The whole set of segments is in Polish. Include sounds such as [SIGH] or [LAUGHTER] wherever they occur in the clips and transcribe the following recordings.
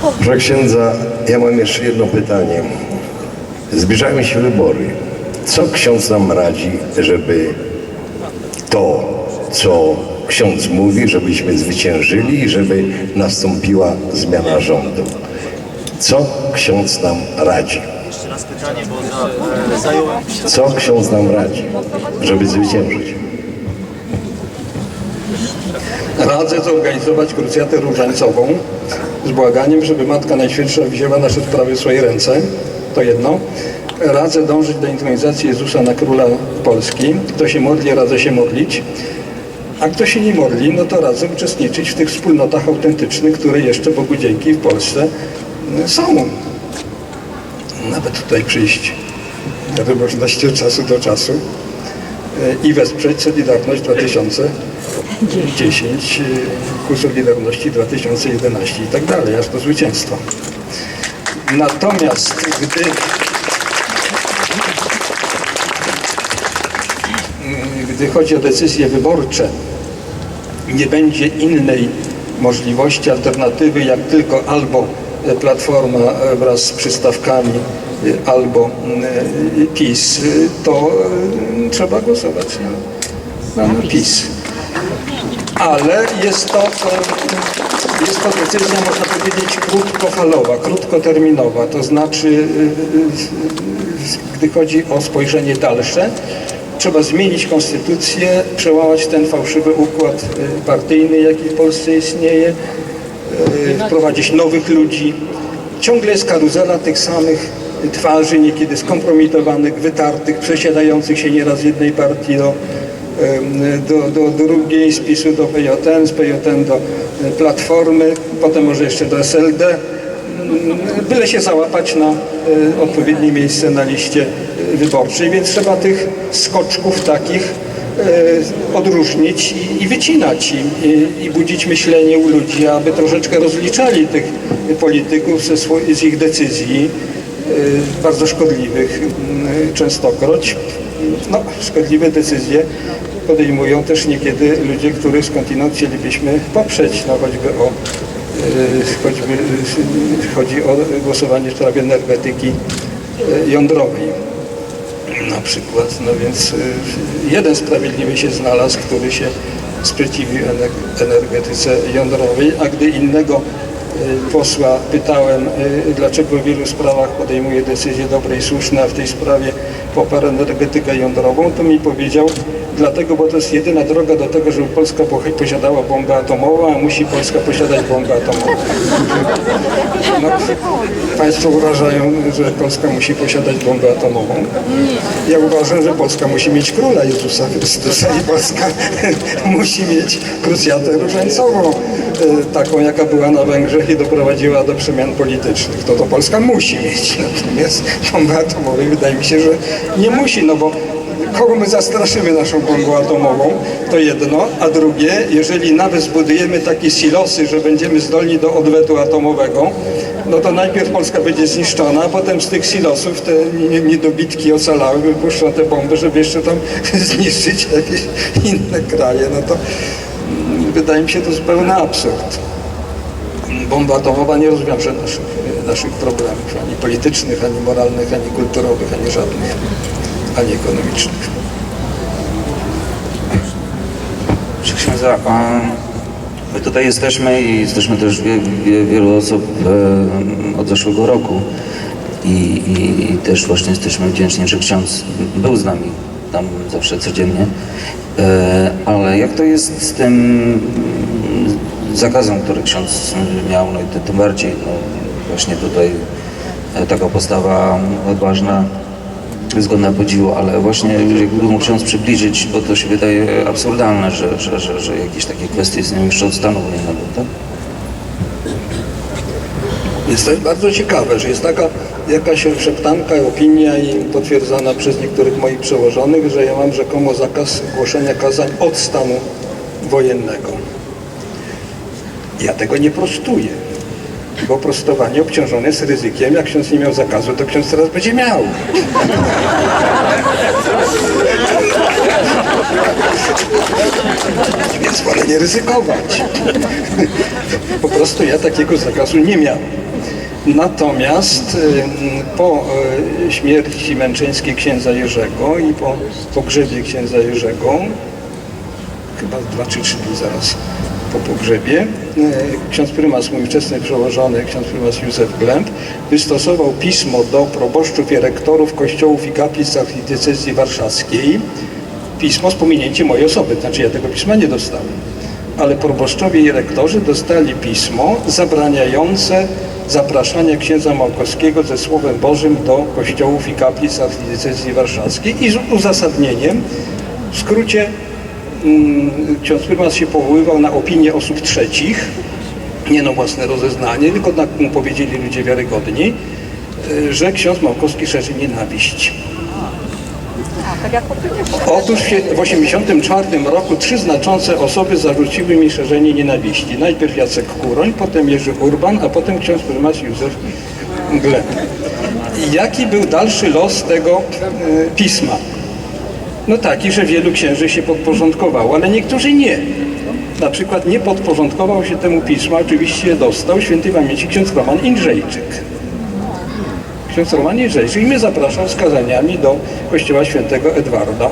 Proszę księdza, ja mam jeszcze jedno pytanie. Zbliżają się wybory. Co ksiądz nam radzi, żeby to, co ksiądz mówi, żebyśmy zwyciężyli i żeby nastąpiła zmiana rządu? Co ksiądz nam radzi? Jeszcze raz pytanie, bo za, e, zająłem się Co ksiądz nam radzi, żeby zwyciężyć? Radzę zorganizować krucjatę różańcową z błaganiem, żeby Matka Najświętsza wzięła nasze sprawy w swoje ręce. To jedno. Radzę dążyć do intronizacji Jezusa na Króla Polski. Kto się modli, radzę się modlić. A kto się nie modli, no to radzę uczestniczyć w tych wspólnotach autentycznych, które jeszcze Bogu dzięki w Polsce mm, są. Nawet tutaj przyjść na wybożności od czasu do czasu i wesprzeć Solidarność 2010 e, ku Solidarności 2011 i tak dalej, aż do zwycięstwa. Natomiast gdy mm, gdy chodzi o decyzje wyborcze, nie będzie innej możliwości, alternatywy, jak tylko albo e, Platforma e, wraz z przystawkami, e, albo PiS, e, to e, trzeba głosować na, na, PiS. Ale jest to, e, jest to decyzja, można powiedzieć, krótkofalowa, krótkoterminowa. To znaczy, e, e, gdy chodzi o spojrzenie dalsze, trzeba zmienić konstytucję, przełamać ten fałszywy układ e, partyjny, jaki w Polsce istnieje, e, wprowadzić nowych ludzi. Ciągle jest karuzela tych samych twarzy, niekiedy skompromitowanych, wytartych, przesiadających się nieraz z jednej partii do, em, do, do drugiej, z PiSu do PJN, z PJN do e, Platformy, potem może jeszcze do SLD. Mm, Byle się załapać na odpowiednie miejsce na liście wyborczej, więc trzeba tych skoczków takich odróżnić i, wycinać i, i, budzić myślenie u ludzi, aby troszeczkę rozliczali tych polityków ze z ich decyzji, e, bardzo szkodliwych częstokroć. No, szkodliwe decyzje podejmują też niekiedy ludzie, których skądinąd chcielibyśmy poprzeć, no choćby o e, choćby e, chodzi o głosowanie w sprawie energetyki e, jądrowej na przykład. No więc y, jeden sprawiedliwy się znalazł, który się sprzeciwił ener- energetyce jądrowej, a gdy innego y, posła pytałem, y, dlaczego w wielu sprawach podejmuje decyzje dobre i słuszne, a w tej sprawie poparł energetykę jądrową, to mi powiedział, dlatego, bo to jest jedyna droga do tego, żeby Polska posiadała bombę atomową, a musi Polska posiadać bombę atomową. [LAUGHS] No, państwo uważają, że Polska musi posiadać bombę atomową. Ja uważam, że Polska musi mieć króla Jezusa Chrystusa i Polska [LAUGHS] musi mieć krucjatę różańcową, e, taką jaka była na Węgrzech i doprowadziła do przemian politycznych. To to Polska musi mieć. Natomiast bomby atomowej wydaje mi się, że nie musi, no bo kogo my zastraszymy naszą bombą atomową, to jedno, a drugie, jeżeli nawet zbudujemy takie silosy, że będziemy zdolni do odwetu atomowego, no to najpierw Polska będzie zniszczona, a potem z tych silosów te nie- niedobitki ocalały, wypuszczą te bomby, żeby jeszcze tam [LAUGHS] zniszczyć jakieś inne kraje. No to mm, wydaje mi się to zupełny absurd. Bomba atomowa nie rozwiąże naszych, naszych problemów, ani politycznych, ani moralnych, ani kulturowych, ani żadnych, ani ekonomicznych. Księdza, my tutaj jesteśmy i jesteśmy też wie, wie, wielu osób e, od zeszłego roku I, i, i też właśnie jesteśmy wdzięczni, że ksiądz był z nami tam zawsze codziennie. E, ale jak to jest z tym zakazem, który ksiądz miał, no i tym bardziej no, właśnie tutaj e, taka postawa odważna jest godna podziwu, ale właśnie jakby mógł przybliżyć, bo to się wydaje absurdalne, że, że, że, że jakieś takie kwestie są jeszcze od stanu wojennego, tak? Jest to bardzo ciekawe, że jest taka jakaś szeptanka opinia i potwierdzana przez niektórych moich przełożonych, że ja mam rzekomo zakaz głoszenia kazań od stanu wojennego. Ja tego nie prostuję, bo prostowanie obciążone jest ryzykiem. Jak ksiądz nie miał zakazu, to ksiądz teraz będzie miał. Więc wolę nie ryzykować. Po prostu ja takiego zakazu nie miałem. Natomiast y, po y, śmierci męczeńskiej księdza Jerzego i po pogrzebie księdza Jerzego, chyba dwa czy trzy dni zaraz po pogrzebie, y, ksiądz prymas, mój wczesny przełożony, ksiądz prymas Józef Glemp, wystosował pismo do proboszczów i rektorów kościołów i kaplic archidiecezji warszawskiej, pismo z pominięciem mojej osoby, znaczy ja tego pisma nie dostałem. Ale proboszczowie i rektorzy dostali pismo zabraniające zapraszania księdza Małkowskiego ze Słowem Bożym do kościołów i kaplic archidiecezji warszawskiej i z uzasadnieniem, w skrócie, ksiądz prymas się powoływał na opinię osób trzecich, nie na własne rozeznanie, tylko tak mu powiedzieli ludzie wiarygodni, y, że ksiądz Małkowski szerzy nienawiść. Tak Otóż w 1984 roku trzy znaczące osoby zarzuciły mi szerzenie nienawiści. Najpierw Jacek Kuroń, potem Jerzy Urban, a potem ksiądz prymas Józef Gleb. Jaki był dalszy los tego e, pisma? No taki, że wielu księży się podporządkowało, ale niektórzy nie. Na przykład nie podporządkował się temu pismu, oczywiście dostał świętej pamięci ksiądz Roman Indrzejczyk ksiądz Roman Jerzejczyk i mnie zapraszał z kazaniami do kościoła świętego Edwarda,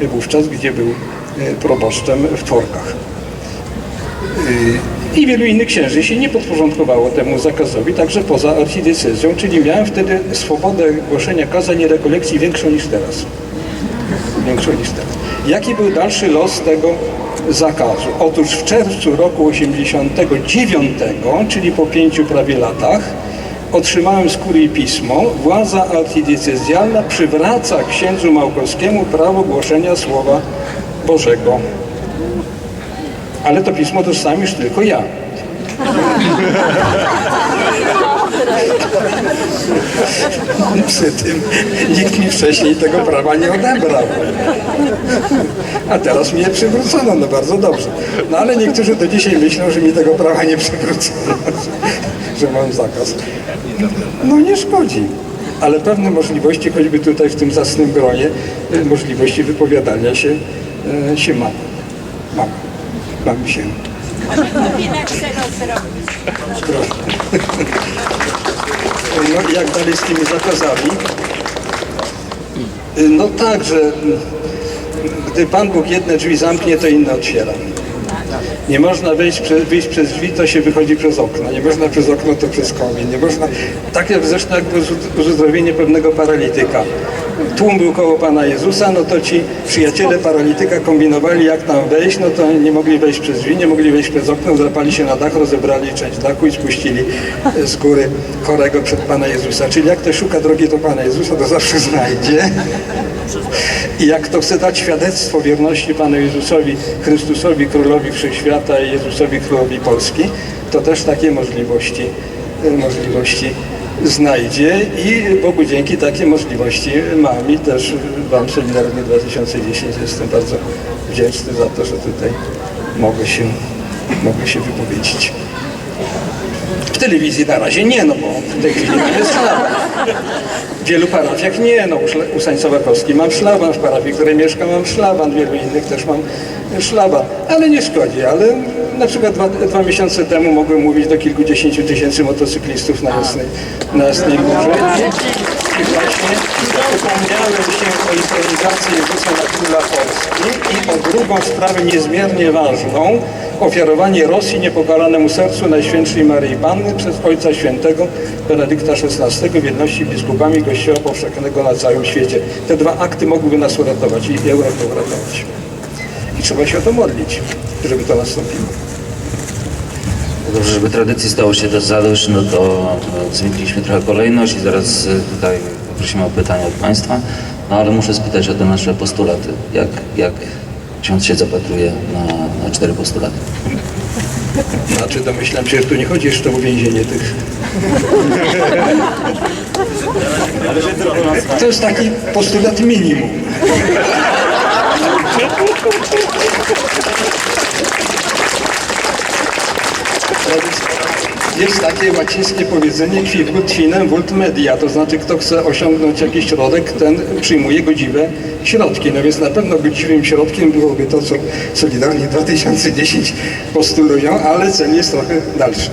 wówczas gdzie był e, proboszczem w Tworkach. Y, I wielu innych księży się nie podporządkowało temu zakazowi, także poza archidiecezją, czyli miałem wtedy swobodę głoszenia kazań i rekolekcji większą niż teraz. Niż teraz. Jaki był dalszy los tego zakazu? Otóż w czerwcu roku 89, czyli po pięciu prawie latach, otrzymałem z kurii pismo. Władza archidiecezjalna przywraca księdzu Małkowskiemu prawo głoszenia Słowa Bożego. Ale to pismo dostałem już tylko ja. [LAUGHS] Przy tym nikt mi wcześniej tego prawa nie odebrał. A teraz mi je przywrócono, no bardzo dobrze. No ale niektórzy do dzisiaj myślą, że mi tego prawa nie przywrócono, że mam zakaz. No nie szkodzi. Ale pewne możliwości, choćby tutaj w tym zacnym gronie, y, możliwości wypowiadania się, y, się mam. Mam. Mam się. Zrobić. Jak dalej z tymi zakazami? Y, No tak, że gdy Pan Bóg jedne drzwi zamknie, to inne otwiera. Nie można wejść, wyjść przez drzwi, to się wychodzi przez okno. Nie można przez okno, to przez komin. Nie można, tak jak zresztą jak uzdrowienie pewnego paralityka. Tłum był koło Pana Jezusa, no to ci przyjaciele paralityka kombinowali jak tam wejść, no to nie mogli wejść przez drzwi, nie mogli wejść przez okno, złapali się na dach, rozebrali część dachu i spuścili e, z góry chorego przed Pana Jezusa. Czyli jak ktoś szuka drogi do Pana Jezusa, to zawsze [LAUGHS] znajdzie. I jak kto chce dać świadectwo wierności Panu Jezusowi, Chrystusowi, Królowi Wszechświata i Jezusowi, Królowi Polski, to też takie możliwości, e, możliwości znajdzie i Bogu dzięki takie możliwości mam i też Wam Seminarium 2010 jestem bardzo wdzięczny za to, że tutaj mogę się, mogę się wypowiedzieć. W telewizji na razie nie, no bo w tej chwili nie jest szlaban. W wielu parafiach nie, no u Sańcowa Kowski mam szlaban, w parafii, w której mieszkam mam szlaban, w wielu innych też mam szlaban, ale nie szkodzi, ale na przykład dwa, dwa miesiące temu mogłem mówić do kilkudziesięciu tysięcy motocyklistów na Jasnej, na Jasnej Górze i właśnie upomniałem się o intronizację Jezusa na Króla Polski i o drugą sprawę niezmiernie ważną, ofiarowanie Rosji niepokalanemu sercu Najświętszej Maryi Panny przez Ojca Świętego Benedykta XVI w jedności biskupami Kościoła Powszechnego na całym świecie. Te dwa akty mogłyby nas uratować i Europę uratować. I trzeba się o to modlić, żeby to nastąpiło. Dobrze, żeby tradycji stało się też zadość, no to zmieniliśmy trochę kolejność i zaraz e, tutaj prosimy o pytania od Państwa. No ale muszę spytać o te nasze postulaty. Jak, jak ksiądz się zapatruje na, na cztery postulaty? Znaczy domyślam się, że tu nie chodzi jeszcze o więzienie tych. To jest taki postulat minimum. Jest takie łacińskie powiedzenie qui vult finem vult media, to znaczy kto chce osiągnąć jakiś środek, ten przyjmuje godziwe środki. No więc na pewno godziwym środkiem byłoby to, co Solidarni 2010 postulują, ale cel jest trochę dalszy.